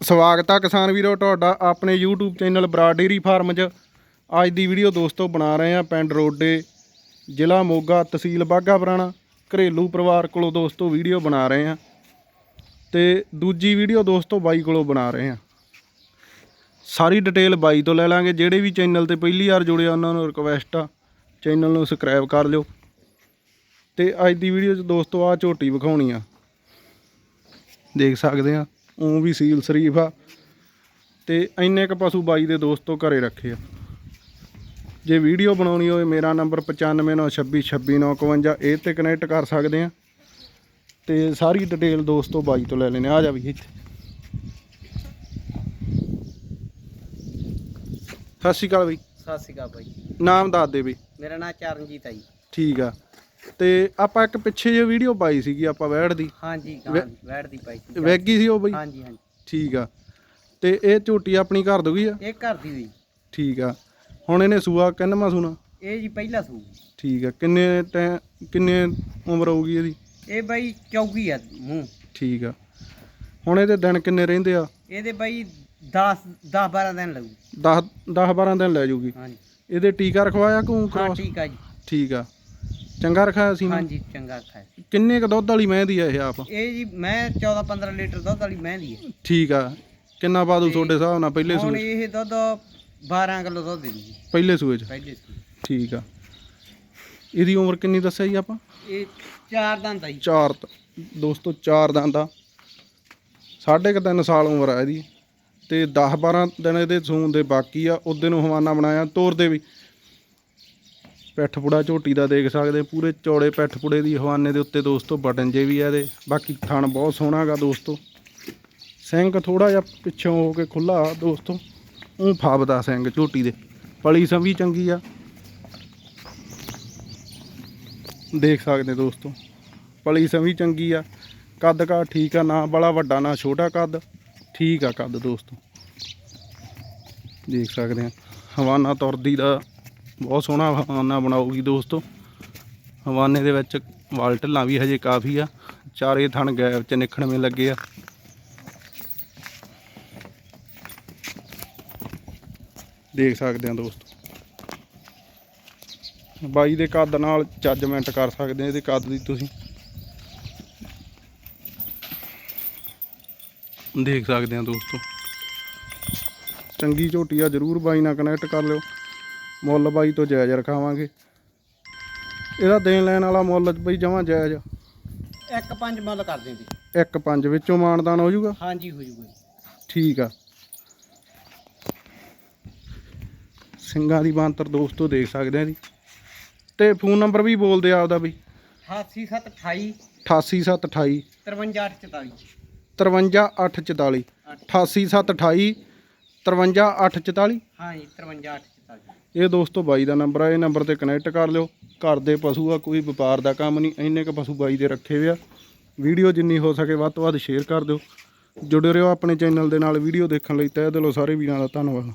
ਸਵਾਗਤ ਆ ਕਿਸਾਨ ਵੀਰੋ, ਤੁਹਾਡਾ ਆਪਣੇ YouTube channel Brar dairy farm 'ਚ। ਅੱਜ ਦੀ ਵੀਡੀਓ ਦੋਸਤੋ ਬਣਾ ਰਹੇ ਆ ਪਿੰਡ ਰੋਡੇ ਜ਼ਿਲ੍ਹਾ ਮੋਗਾ ਤਹਿਸੀਲ ਬਾਘਾ ਪੁਰਾਣਾ। ਘਰੇਲੂ ਪਰਿਵਾਰ ਕੋਲੋਂ ਦੋਸਤੋ ਵੀਡੀਓ ਬਣਾ ਰਹੇ ਆ। ਤੇ ਦੂਜੀ ਵੀਡੀਓ ਦੋਸਤੋ ਬਾਈ ਕੋਲੋਂ ਬਣਾ ਰਹੇ ਆ। ਸਾਰੀ ਡਿਟੇਲ ਬਾਈ ਤੋਂ ਲੈ ਲਾਂਗੇ। ਜਿਹੜੇ ਵੀ ਚੈਨਲ ਤੇ ਪਹਿਲੀ ਵਾਰ ਜੁੜੇ ਆ, ਉਹਨਾਂ ਨੂੰ ਰਿਕਵੈਸਟ ਆ। ਚੈਨਲ ਨੂੰ ਸਬਸਕ੍ਰਾਈਬ ਕਰ ਲਿਓ। ਤੇ ਅੱਜ ਦੀ ਵੀਡੀਓ 'ਚ ਦੋਸਤੋ ਆ ਝੋਟੀ ਵਿਖਾਉਣੀ ਆ। ਦੇਖ ਸਕਦੇ ਆ। ਉਹ ਵੀ ਸੀਲ ਸ਼ਰੀਫ ਆ। ਤੇ ਇੰਨੇ ਕ ਪਸ਼ੂ ਬਾਈ ਦੇ ਦੋਸਤੋ ਘਰੇ ਰੱਖੇ ਆ। ਜੇ ਵੀਡੀਓ ਬਣਾਉਣੀ ਹੋਵੇ ਮੇਰਾ ਨੰਬਰ 9596262951 ਇਹ ਤੇ ਕਨੈਕਟ ਕਰ ਸਕਦੇ ਆ। ਤੇ ਸਾਰੀ ਡਿਟੇਲ ਦੋਸਤੋ ਬਾਈ ਤੋਂ ਲੈ ਲੈਣੇ ਆ। ਜਾ ਵੀ ਇੱਥੇ। ਸਤਿ ਸ਼੍ਰੀ ਅਕਾਲ ਬਈ। ਸਤਿ ਸ਼੍ਰੀ ਅਕਾਲ ਬਾਈ। ਨਾਮ ਦੱਸ ਦੇ ਬਈ। ਮੇਰਾ ਨਾਮ ਚਰਨਜੀਤ ਹੈ ਜੀ। ਠੀਕ ਆ। ਤੇ ਆਪਾਂ ਇੱਕ ਪਿੱਛੇ ਜੇ ਵੀਡੀਓ ਪਾਈ ਸੀਗੀ ਆਪਾਂ ਵੈੜ ਦੀ। ਹਾਂਜੀ ਵੈ- ਵੈੜ ਦੀ ਪਾਈ ਸੀ। ਵੈਗੀ ਸੀ ਉਹ ਬਈ? ਹਾਂਜੀ ਹਾਂਜੀ। ਠੀਕ ਆ। ਤੇ ਇਹ ਝੋਟੀ ਆਪਣੀ ਘਰ ਦੂਗੀ ਆ? ਇਹ ਘਰ ਦੀ ਹੋਈ। ਠੀਕ ਆ। ਹੁਣ ਇਹਨੇ ਸੂਆ ਕਿੰਨਵਾਂ ਸੂਣਾ? ਇਹ ਜੀ ਪਹਿਲਾ ਸੂ ਠੀਕ ਆ। ਕਿੰਨੇ ਟੈ ਕਿੰਨੇ ਉਮਰ ਹੋਊਗੀ ਇਹਦੀ? ਇਹ ਬਾਈ ਚੌਗੀ ਆ ਮੂੰਹ। ਠੀਕ ਆ। ਹੁਣ ਇਹਦੇ ਦਿਨ ਕਿੰਨੇ ਰਹਿੰਦੇ ਆ? ਇਹਦੇ ਬਾਈ 10 10 12 ਦਿਨ ਲੱਗੂ। 10 10 12 ਦਿਨ ਲੈ ਜਾਊਗੀ ਹਾਂਜੀ। ਇਹਦੇ ਟੀਕਾ ਰਖਵਾਇਆ ਕੋ ਹਾਂ ਠੀਕ ਆ ਜੀ। ਠੀਕ ਆ। ਚੰਗਾ ਰਖਾਇਆ ਸੀ ਨਾ? ਹਾਂਜੀ ਚੰਗਾ ਖਾਏ ਕਿੰਨੇ ਕ ਦੁੱਧ ਵਾਲੀ ਮੈਂ ਦੀ ਆ ਇਹ ਆਪ? ਇਹ ਜੀ ਮੈਂ 14 15 ਲੀਟਰ ਦੁੱਧ ਵਾਲੀ ਮਹਿੰਦੀ ਹੈ ਠੀਕ ਆ। ਕਿੰਨਾ ਪਾ ਦੂ ਤੁਹਾਡੇ ਹਿਸਾਬ ਨਾਲ ਪਹਿਲੇ ਹੁਣ ਸੂਏ ਇਹ ਦੁੱਧ 12 ਕਿਲੋ ਦੁੱਧ ਦਿੰਦੀ ਪਹਿਲੇ ਸੂਏ ਚ? ਪਹਿਲੇ ਸੂ ਠੀਕ ਆ। ਇਹਦੀ ਉਮਰ ਕਿੰਨੀ ਦੱਸਿਆ ਜੀ ਆਪਾਂ? ਇਹ ਚਾਰ ਦੰਦ ਆ ਜੀ। ਚਾਰ ਤ- ਦੋਸਤੋ ਚਾਰ ਦੰਦ ਆ। ਸਾਢੇ ਕੁ ਤਿੰਨ ਸਾਲ ਉਮਰ ਆ ਇਹਦੀ। ਤੇ 10 12 ਦਿਨ ਇਹਦੇ ਸੂਣ ਦੇ ਬਾਕੀ ਆ। ਉਹਦੇ ਨੂੰ ਹਵਾਨਾ ਬਣਾਇਆ ਤੋਰ ਦੇ ਵੀ। ਪਿੱਠ ਪੁੜਾ ਝੋਟੀ ਦਾ ਦੇਖ ਸਕਦੇ ਪੂਰੇ ਚੌੜੇ ਪਿੱਠ ਪੁੜੇ ਦੀ ਹਵਾਨੇ ਦੇ ਉੱਤੇ ਦੋਸਤੋ ਬਟਨ ਜੇ ਵੀ ਆ ਇਹਦੇ। ਬਾਕੀ ਥਣ ਬਹੁਤ ਸੋਹਣਾ ਗਾ ਦੋਸਤੋ। ਸਿੰਘ ਥੋੜਾ ਜਿਹਾ ਪਿੱਛੋਂ ਹੋ ਕੇ ਖੁੱਲਾ ਦੋਸਤੋ। ਉਹ ਫਾਬਦਾ ਸਿੰਘ ਝੋਟੀ ਦੇ। ਪਲੀ ਸੰਭੀ ਚੰਗੀ ਆ। ਦੇਖ ਸਕਦੇ ਦੋਸਤੋ। ਪਲੀ ਸੰਭੀ ਚੰਗੀ ਆ। ਕੱਦ ਕਾ ਠੀਕ ਆ, ਨਾ ਬੜਾ ਵੱਡਾ, ਨਾ ਛੋਟਾ ਕੱਦ। ਠੀਕ ਆ ਕੱਦ ਦੋਸਤੋ। ਦੇਖ ਸਕਦੇ ਆ ਹਵਾਨਾ ਤੁਰਦੀ ਦਾ ਬਹੁਤ ਸੋਹਣਾ ਹਵਾਨਾ ਬਣਾਉਗੀ ਦੋਸਤੋ। ਹਵਾਨੇ ਦੇ ਵਿੱਚ ਵਾਲ ਢਿੱਲਾਂ ਵੀ ਹਜੇ ਕਾਫੀ ਆ। ਚਾਰੇ ਥਣ ਗੈਪ ਚ ਨਿਖੜਵੇਂ ਲੱਗੇ ਆ। ਦੇਖ ਸਕਦੇ ਆ ਦੋਸਤੋ। ਬਾਈ ਦੇ ਕੱਦ ਨਾਲ ਜੱਜਮੈਂਟ ਕਰ ਸਕਦੇ ਆ ਇਹਦੇ ਕੱਦ ਦੀ ਤੁਸੀਂ। ਦੇਖ ਸਕਦੇ ਆ ਦੋਸਤੋ। ਚੰਗੀ ਝੋਟੀ ਆ, ਜਰੂਰ ਬਾਈ ਨਾਲ ਕਨੈਕਟ ਕਰ ਲਿਓ। ਮੁੱਲ ਬਾਈ ਤੋਂ ਜਾਇਜ਼ ਰਖਾਵਾਂਗੇ। ਇਹਦਾ ਦੇਣ ਲੈਣ ਵਾਲਾ ਮੁੱਲ ਬਈ ਜਮਾਂ ਜਾਇਜ਼। ਇੱਕ ਪੰਜ ਮੁੱਲ ਕਰ ਦਿੰਦੀ। ਇੱਕ ਪੰਜ ਵਿੱਚੋਂ ਮਾਨਦਾਨ ਹੋ ਜਾਊਗਾ? ਹਾਂਜੀ ਹੋ ਜੂਗਾ ਜੀ। ਠੀਕ ਆ। ਸਿੰਘਾਂ ਦੀ ਬਾਂਤਰ ਦੋਸਤੋ ਦੇਖ ਸਕਦੇ ਆ ਜੀ। ਤੇ ਫੋਨ ਨੰਬਰ ਵੀ ਬੋਲਦੇ ਆ ਆਪਦਾ ਬਈ। 8728 88728 53844 53844 88728 53844 ਹਾਂ ਜੀ 53844 ਇਹ ਦੋਸਤੋ ਬਾਈ ਦਾ ਨੰਬਰ ਆ, ਇਹ ਨੰਬਰ ਤੇ ਕਨੈਕਟ ਕਰ ਲਿਓ। ਘਰ ਦੇ ਪਸ਼ੂ ਆ, ਕੋਈ ਵਪਾਰ ਦਾ ਕੰਮ ਨਹੀਂ, ਇੰਨੇ ਕ ਪਸ਼ੂ ਬਾਈ ਦੇ ਰੱਖੇ ਹੋਏ ਆ। ਵੀਡੀਓ ਜਿੰਨੀ ਹੋ ਸਕੇ ਵੱਧ ਤੋਂ ਵੱਧ ਸ਼ੇਅਰ ਕਰ ਦਿਓ। ਜੁੜੇ ਰਹੋ ਆਪਣੇ ਚੈਨਲ ਦੇ ਨਾਲ, ਵੀਡੀਓ ਦੇਖਣ ਲਈ ਤਹਿ ਦਿਲੋਂ ਸਾਰੇ ਵੀਰਾਂ ਦਾ ਧੰਨਵਾਦ।